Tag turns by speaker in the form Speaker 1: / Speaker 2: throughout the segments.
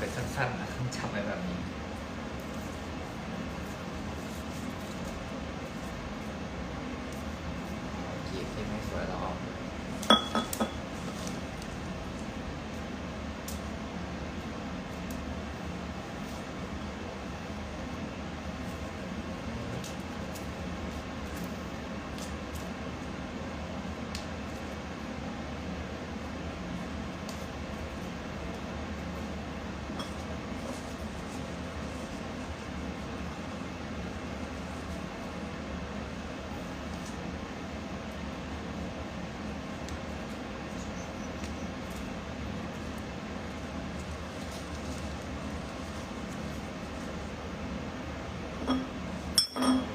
Speaker 1: ไปสั้นๆนะจำไว้แบบนี้กีบที่ไม่สวยหรออก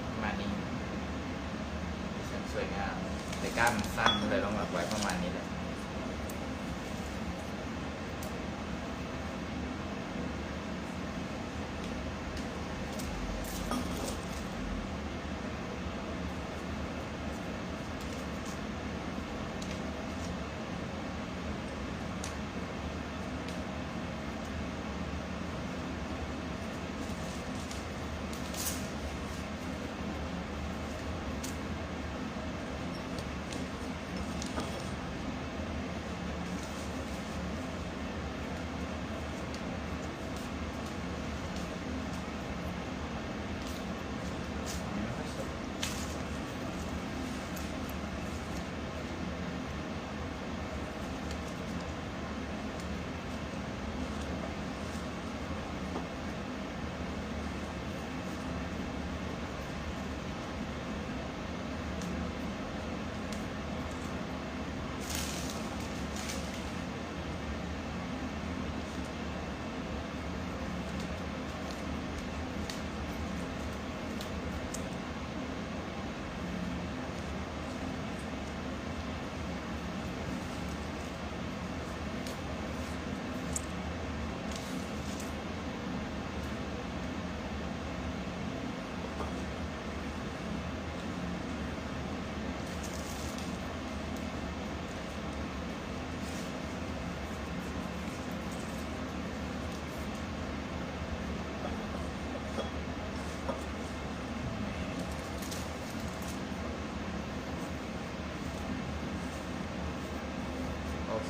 Speaker 1: ประมาณนี้ดิฉันสวยงามแต่ กล้ามมันสั้นเลยต้องแบบไว้ประมาณนี้แหละ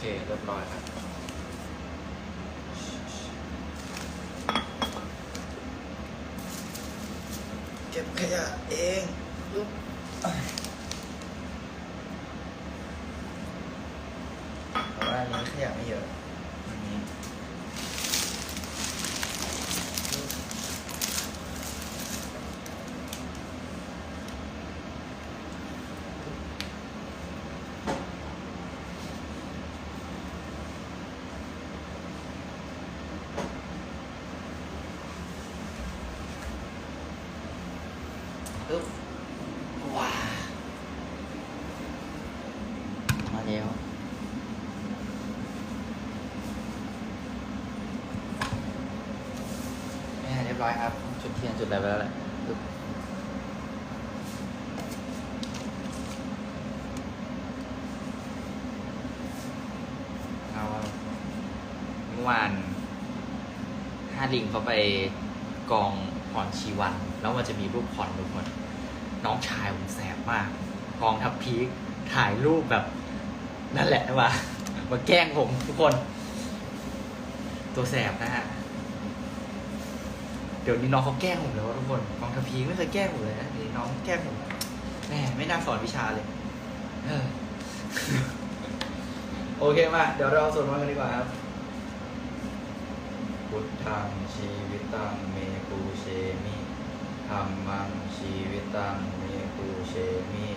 Speaker 1: เคเรียบร้อยครับเก็บขยะเองอุ๊บเพราะว่าอันนี้ขยะไม่เยอะอันนี้ปึ๊บว้ามาแล้วเนี่ยเร้อยครับ จุดเทียนจุดอะไรไปแล้วแหละเอาเมื่อวานห้าลิงเขาไปกองผ่อนชีวัน แล้วมันจะมีรูปผ่อนทุกคน น้องชายผมแสบมาก กองทัพพีคถ่ายรูปแบบ นั่นแหละว่ามาแกล้งผมทุกคน ตัวแสบนะฮะ เดี๋ยวนี้น้องเขาแกล้งผมแล้วทุกคนกองทัพีไม่เคยแกล้งผมเลยนะเดี๋ยวนี้น้องแกล้งผมแหมไม่น่าสอนวิชาเลย เออ โอเคมาเดี๋ยวเราสวดมนต์กันดีกว่าครับพุทธังชีวิตังเมปูเชมิธรรมังชีวิตังเมปูเชมิ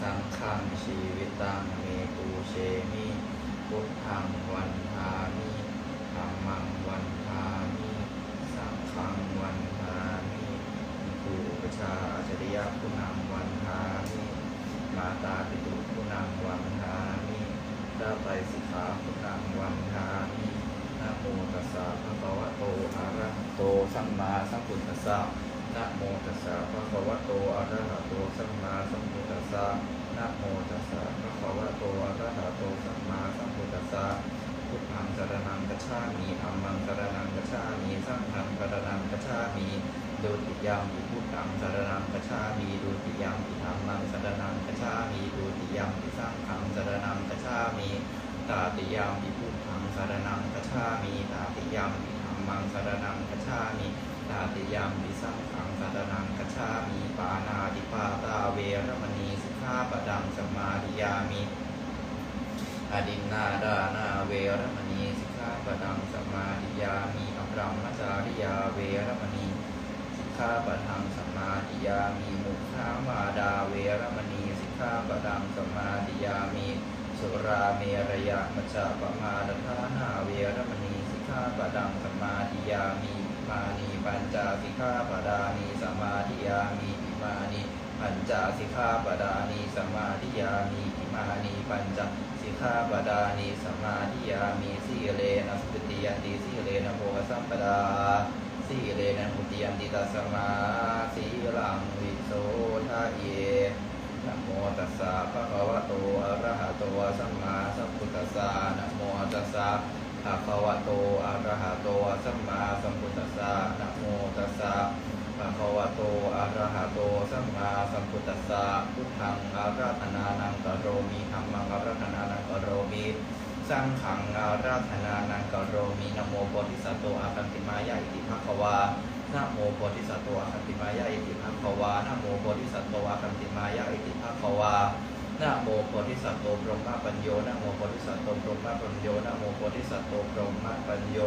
Speaker 1: สังฆังชีวิตังเมปูเชมิพุทธังวันทามิธรรมังวัน สังวันทามิครูอุปชาอาจริยะคุณังวันทามิมาตาปิตุคุณังวันทามิดาไปสิกขาคุณังวันทามินะโมตัสสะภะคะวะโตอะระหะโตสัมมาสัมพุทธัสสะนะโมตัสสะภะคะวะโตอะระหะโตสัมมาสัมพุทธัสสะนะโมตัสสะภะคะวะโตอะระหะโตสัมมาสัมพุทธัสสะ พุทธังสรนังกัจฉามิธัมมังสรนังกัจฉามิสังฆังสรนังกัจฉามิดุติยามปิพุทธังสรนังกัจฉามิดุติยามปิธัมมังสรนังกัจฉามิดุติยามปิสังฆังสรนังกัจฉามิตาติยามปิพุทธังสรนังกัจฉามิตาติยามปิธัมมังสรนังกัจฉามิตาติยามปิสังฆังสรนังกัจฉามิปานาติปาตาเวรมณีสิกขาปดังสมมาธิยามิอ ดินนาดานาเวรมณีสิกขาปดังสมมาธิยามีอภรัมจาริยาเวรมณีสิกขาปดังสมมาธิยามีมุขาวาดาเวรมณีสิกขาปดังสมมาธิยามีสุราเมรยะมัจจปมาดทานาเวรมณีสิกขาปดังสมมาธิยามีมานีปัญจสิกขาปดานีสมาธิยามีมานีปัญจสิกขาปดานีสมา ธิยานีปัญจสิกขาปดานิสมมาธิยามีสีเลนะสุปฏิยันติสีเลนะโภคสัมปดาสีเลนะมุติยันติตัสมาสีลังวิโสทะเยนะโมตัสสะภะคะวะโตอะระหะโตสัมมาสัมพุทธัสสะนะโมตัสสะภะคะวะโตอะระหะโตสัมมาสัมพุทธัสสะนะโมตัสสะ ภะคะวะโตอะระหะโต สัมมาสัมพุทธัสสะพุทธังอาราธนานังกโรมิธัมมังอาราธนานังกโรมิสังฆังอาราธนานังกโรมินโมโพธิสัตว์โตอาคันติมายะอิติภะคะวานะโมโพธิสัตว์โตอาคันติมายะอิติภะคะวานะโมโพธิสัตว์โตอาคันติมายะอิติภะคะวานะโมโพธิสัตว์โตพรหมปัญโยนะโมโพธิสัตว์โตพรหมปัญโยนะโมโพธิสัตว์โตพรหมปัญโย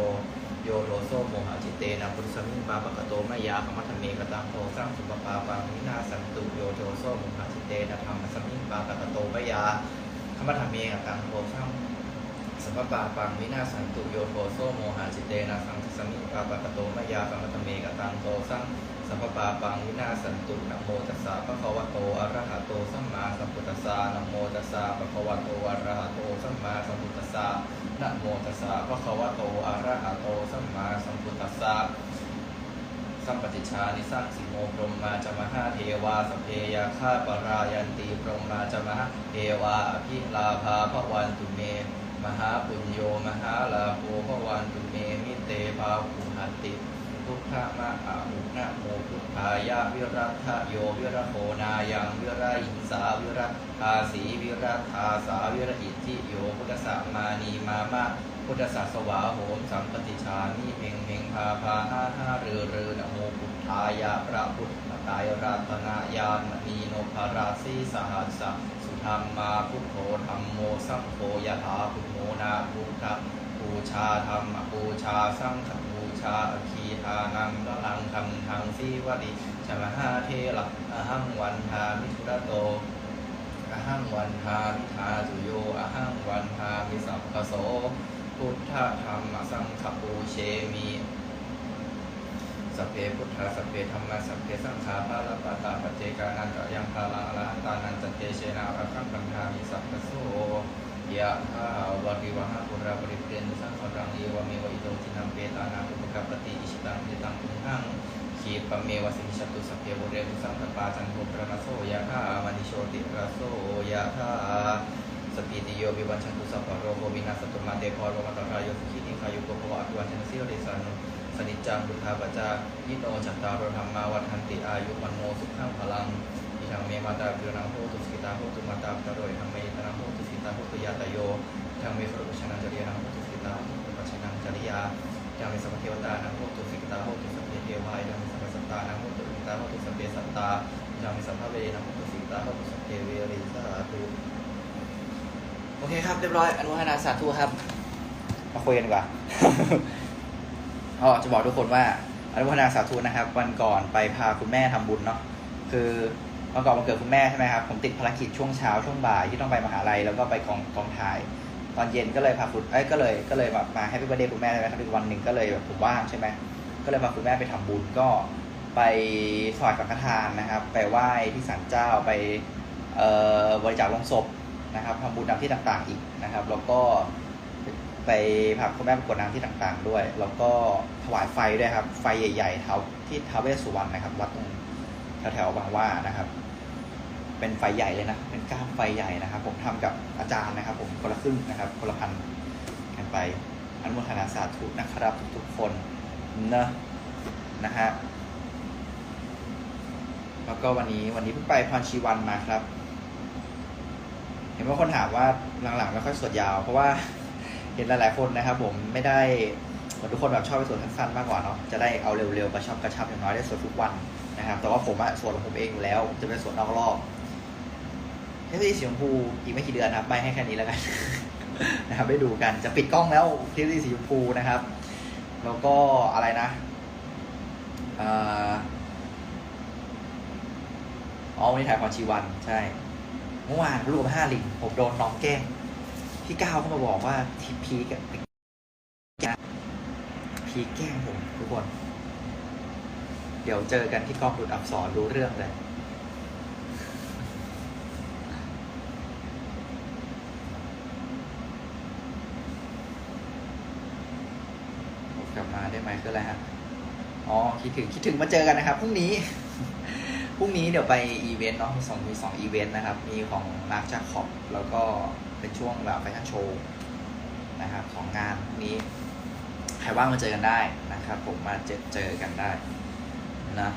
Speaker 1: โยโลโซโมหะจิตเตนะพุทธสมิงปาปะกโตมายาคมัทเมกตังโทสร้างสุปปาปังวินาสันตุโยโลโซโมหะจิตเตนะธรรมสมิงปาปะกโตมายาคมัทเมกตังโทสร้างสัมปาปังวินาสันตุโยโทโซโมหะจิตเตนะสังสมิงปาปะกโตมายาคมัทเมกตังโทสร้าง สัพพปาปังวินาสันตุนะโมตัสสะภะคะวะโตอะระหะโตสัมมาสัมพุทธัสสะนะโมตัสสะภะคะวะโตอะระหะโตสัมมาสัมพุทธัสสะนะโมตัสสะภะคะวะโตอะระหะโตสัมมาสัมพุทธัสสะสัมปติชานิสังสิโมพรหมาจมหาเทวาสเพยาคาปรายันติพรหมาจมหาเทวาอภิลาภาภวันตุเม มหาปุญโยมหาลาโภภวันตุเมมิเตภาภูหันติ พุทธมะอาหุนะโมพุทธายะวิรัตโยวิรโคนายังวิราหิงสาวิรัตทาสีวิรัตทาสาวิรอิทิโยพุทธสัมมานีมามะพุทธสัสวาโหมสัมปติชามิเพ่งเพ่งพาพาห้าห้าเรือเรือนะโมพุทธายะพระพุทธกายรัตนายานมณีโนภราสีสหัสสะสุธรรมมาพุทโธธรรมโมสังโฆยะถาพุทโมนาพุทธบูชาธรรมบูชาสังฆู ชาอคีทานังกลังคำทางสีวดิชมหาเทระอหังวันทามิทุระโตอหังวันทามิทาตุโยอหังวันทามิสัพพโส พุทธธรรมสังฆปูเชมิสัพเพพุทธาสัพเพธรรมะสัพเพสังฆาปาลปตาปเจกานันตยังพาลังอรหันตานันจเตเชนาระคังปัญหามิสัพพโส ยะทาวะริวหะปุราปริเปนสังขรังเอวเมวอิโตทินัมเปตานังอุปกปปติอิชิตังปิตังตุงหังขีปเมวสิมิชตุสัพเพบุเรตุสังปาจันโทปรณโสยะธามณิโชติระโสยะธาสปิติโยวิวัชันตุสัพพะโรโควินาสตุมาเตภะโรมะตรายโยสุขิติขายุโกภวะอภิวัชนสิริสันสนิจจังบุทธาปจายิโนจัตตารโรธรรมาวัฏันติอายุวันโนสุขังพลังอิทังเมมาตาปิรนังโหตุสิตาโหตุมาตาปะโรยทัง นังโหตุสิตาโหตุยาตโยทังเมฟรุปชนังจริยานังโหตุสิตาโหตุปัชนังจริยายังมีสัมภเทวตานังโหตุสิกตาโหตุสัพเพเทวายังมีสัมภสัตตานังโหตุสิกตาโหตุสัพเพสัตตายังมีสัมภเวนังโหตุสิกตาโหตุสัพเพเวริสาธุโอเคครับเรียบร้อยอนุโมทนาสาธุครับมาคุยกันดีกว่าก็จะบอกทุกคนว่าอนุโมทนาสาธุนะครับ วันก่อนไปพาคุณแม่ทำบุญเนาะคือ วันก่อนวันเกิดคุณแม่ใช่ไหมครับ ผมติดภารกิจช่วงเช้าช่วงบ่ายที่ต้องไปมหาลัยแล้วก็ไปกองกองถ่าย ตอนเย็นก็เลยพาคุณเอ้ยก็เลยก็เลยแบบมาแฮปปี้เบ t ร์ a เดย์คุณแม่เลยนะครับอีกวันหนึ่งก็เลยแบบผมว่างใช่ไหมก็เลยพาคุณแม่ไปทำบุญก็ไปถวายสังฆทานนะครับ ไปไหว้ที่ศาลเจ้าไปเอ่อบริจาคลงศพนะครับทำบุญตามที่ต่างๆอีกนะครับ แล้วก็ไปพาคุณแม่ไปกวดน้ำที่ต่างๆ ด้วย แล้วก็ถวายไฟด้วยครับ ไฟใหญ่ๆเท้าที่ท้าวเวสสุวรรณนะครับวัดตรง แถวๆบางว่านะครับ เป็นไฟใหญ่เลยนะ เป็นก้ามไฟใหญ่นะครับ ผมทำกับอาจารย์นะครับ ผมคนละครึ่งนะครับ คนละพันกัน
Speaker 2: ไปอนุโมทนาสาธุนะครับทุกๆคนเนอะนะฮะแล้วก็วันนี้วันนี้เพิ่งไปพรชีวันมาครับ เห็นว่าคนถามว่าหลังๆไม่ค่อยสวดยาว เพราะว่าเห็นหลายๆคนนะครับ ผมไม่ได้ทุกคนแบบชอบไปสวดสั้นๆมากกว่าเนาะจะได้เอาเร็วๆกระชับกระชับอย่างน้อยได้สวดทุกวัน นะครับ แต่ว่าผมอะสวดของผมเองอยู่แล้ว จะเป็นสวดนอกรอบเทปสีชมพูอีกไม่กี่เดือนนะครับไม่ให้แค่นี้แล้วกันนะครับได้ดูกันจะปิดกล้องแล้วเทปสีชมพูนะครับ แล้วก็อะไรนะเอ่ออ๋อวันนี้ถ่ายพรชีวันใช่เมื่อวานรูปห้าลิงผมโดนน้องแกล้งพี่ก้าวเข้ามาบอกว่าทีพีกับพีแก้งผมทุกคน เดี๋ยวเจอกันที่กองดูดอักษรรู้เรื่องเลยกลับมาได้ไหมคืออะไรฮะอ๋อคิดถึงคิดถึงมาเจอกันนะครับพรุ่งนี้พรุ่งนี้เดี๋ยวไปอีเวนต์เนาะมีสองมีสองอีเวนต์นะครับ มีของมาร์คจาคอบแล้วก็เป็นช่วงแบบแฟชั่นโชว์นะครับของงานพรุ่งนี้ ใครว่างมาเจอกันได้นะครับ ผมมาเจอเจอกันได้ นะ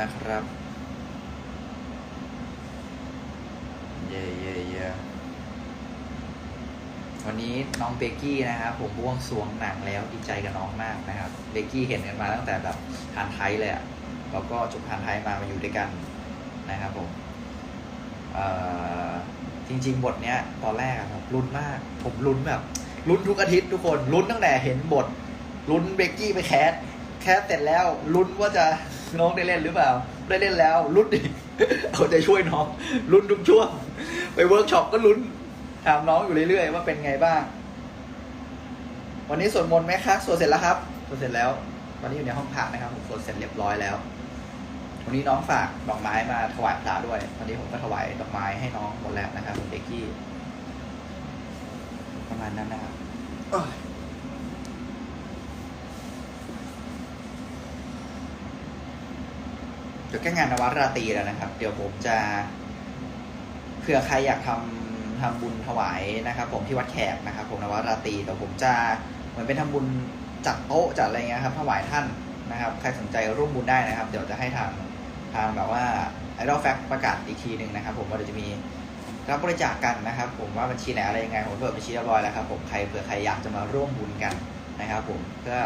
Speaker 2: นะครับ เย่เย่เย่วันนี้น้องเบกกี้นะครับผมบ่วงสวงหนังแล้วดีใจกับน้องมากนะครับเบกกี้เห็นกันมาตั้งแต่แบบทานไทยเลยอะแล้วก็จบทานไทยมามาอยู่ด้วยกันนะครับผมจริง ๆ บทเนี้ยตอนแรกอะครับลุ้นมาก ผมลุ้นแบบ ลุ้นทุกอาทิตย์ทุกคนลุ้นตั้งแต่เห็นบทลุ้นเบกกี้ไปแคสแคสเสร็จแล้วลุ้นว่าจะน้องได้เล่นหรือเปล่า ได้เล่นแล้วลุ้นอีกเอาใจช่วยน้องลุ้นทุกช่วง ไปเวิร์กช็อปก็ลุ้นถามน้องอยู่เรื่อยๆว่าเป็นไงบ้าง วันนี้สวดมนต์ไหมคะสวดเสร็จแล้วครับสวดเสร็จแล้วตอนนี้อยู่ในห้องพักนะครับผมสวดเสร็จเรียบร้อยแล้ววันนี้น้องฝากดอกไม้มาถวายพระด้วยวันนี้ผมก็ถวายดอกไม้ให้น้องหมดแล้วนะครับเด็กกี้ ประมาณนั้นนะครับโอ้ยเดี๋ยวแก้งานนวัตราตรีแล้วนะครับ เดี๋ยวผมจะเผื่อใครอยากทำทำบุญถวายนะครับ ผมที่วัดแขกนะครับ ผมนวัดราตรีแต่ผมจะเหมือนเป็นทำบุญจัดโต๊ะจัดอะไรเงี้ยครับถวายท่านนะครับ ใครสนใจร่วมบุญได้นะครับ เดี๋ยวจะให้ทางทางแบบว่าไอดอลแฟกประกาศอีกทีหนึ่งนะครับ ผมว่าเดี๋ยวจะมี รับบริจาคกันนะครับ ผมว่าบัญชีไหนอะไรยังไงผมเปิดบัญชีเรียบร้อยแล้วครับผมใครเผื่อใครอยากจะมาร่วมบุญกันนะครับ ผมเพื่อ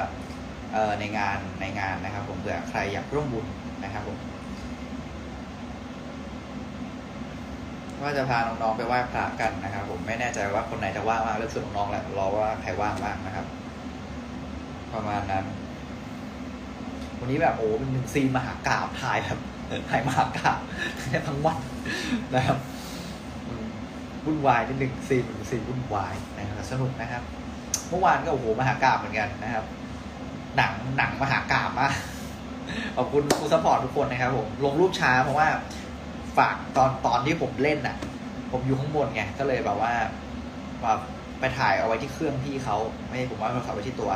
Speaker 2: อในงานในงานนะครับ ผมเผื่อใครอยากร่วมบุญนะครับผมว่าจะพาน้องๆไปไหว้พระกันนะครับ ผมไม่แน่ใจว่าคนไหนจะว่างมากเลือกชวนน้องๆแหละรอว่าใครว่างบ้างนะครับ ประมาณนั้น วันนี้แบบโอ้เป็นหนึ่งซีนมหากราบถ่ายแบบถ่ายมหากราบทั้งวันนะครับ วุ่นวายนิดหนึ่งซีนหนึ่งซีนวุ่นวายนะครับสนุกนะครับ เมื่อวานก็โอ้โหมหากราบเหมือนกันนะครับ หนังหนังมหากราบมากขอบคุณคุณซัพพอร์ตทุกคนนะครับผมลงรูปช้าเพราะว่าฝากตอนตอนที่ผมเล่นน่ะ ผมอยู่ข้างบนไงก็เลยแบบว่ามาไปถ่ายเอาไว้ที่เครื่องพี่เขาไม่ให้ผมว่าเขาถ่าไว้ที่ตัว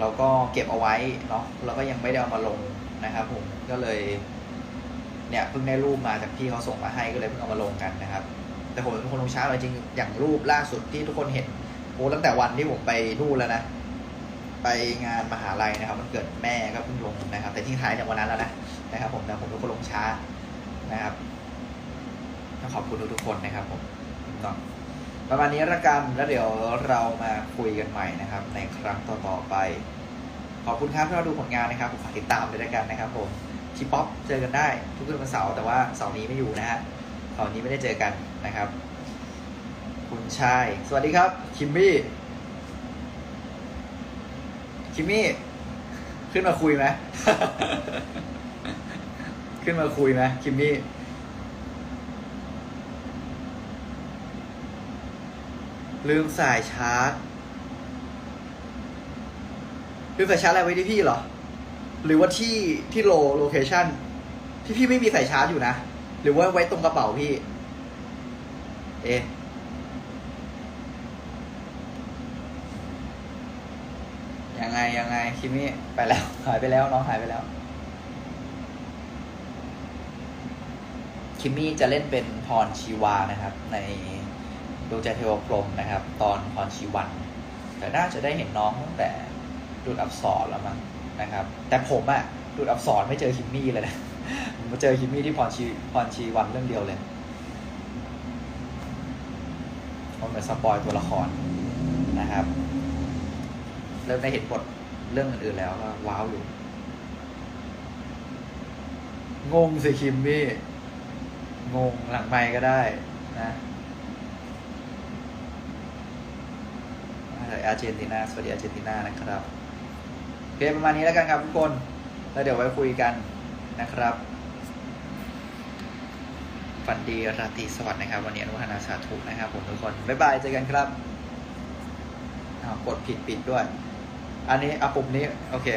Speaker 2: แล้วก็เก็บเอาไว้เนาะแล้วก็ยังไม่ได้เอามาลงนะครับผมก็เลย เนี่ยเพิ่งได้รูปมาจากพี่เขาส่งมาให้ก็เลยเพิ่งเอามาลงกันนะครับ แต่ผมเป็นคนลงช้าเลยจริงอย่างรูปล่าสุดที่ทุกคนเห็นโอ้ตั้งแต่วันที่ผมไปนู่นแล้วนะ ไปงานมหาลัยนะครับ มันเกิดแม่ก็เพิ่งลงนะครับ แต่ที่ท้ายจากวันนั้นแล้วนะนะครับ ผมแต่ผมเป็นคนลงช้านะครับต้องขอบคุณทุกๆคนนะครับ ผมเนาะประมาณนี้ละกันแล้วเดี๋ยวเรามาคุยกันใหม่นะครับ ในครั้งต่อๆไป ขอบคุณครับที่เราดูผลงานนะครับผมฝากติดตามด้วยกันนะครับ ผมทีป๊อปเจอกันได้ทุกคืนวันเสาร์แต่ว่าเสาร์นี้ไม่อยู่นะฮะ เสาร์นี้ไม่ได้เจอกันนะครับ คุณชาย สวัสดีครับ คิมมี่ คิมมี่ ขึ้นมาคุยไหม ขึ้นมาคุยไหมคิมมี่ลืมสายชาร์จลืมสายชาร์จอะไรไว้ที่พี่เหรอ หรือว่าที่ที่โลโลเคชั่นที่พี่ไม่มีสายชาร์จอยู่นะ หรือว่าไว้ตรงกระเป๋าพี่ เอะยังไงยังไงคิมี่ไปแล้ว หายไปแล้วน้องหายไปแล้ว คิมมี่จะเล่นเป็นพรชีวานะครับ ในดวงใจเทวพรมนะครับ ตอนพรชีวัน แต่น่าจะได้เห็นน้องตั้งแต่ดูดอักษรแล้วมั้งนะครับ แต่ผมอะดูดอักษรไม่เจอคิมมี่เลยนะ ผมมาเจอคิมมี่ที่พรชีพรชีวันเรื่องเดียวเลยผมเหมือนสปอยตัวละครนะครับ เริ่มได้เห็นบทเรื่องอื่นๆแล้วก็ว้าวอยู่ งงสิคิมมี่ งงหลังไมก็ได้นะอาร์เจนตินา สวัสดีอาร์เจนตินานะครับ โอเค ประมาณนี้แล้วกันครับทุกคน แล้วเดี๋ยวไว้คุยกัน นะครับ ฝันดีราตรีสวัสดิ์นะครับ วันนี้อนุทนาสาธุนะครับผมทุกคน บ๊ายบาย เจอกันครับกดผิดปิดด้วย อันนี้เอาปุ่มนี้ โอเค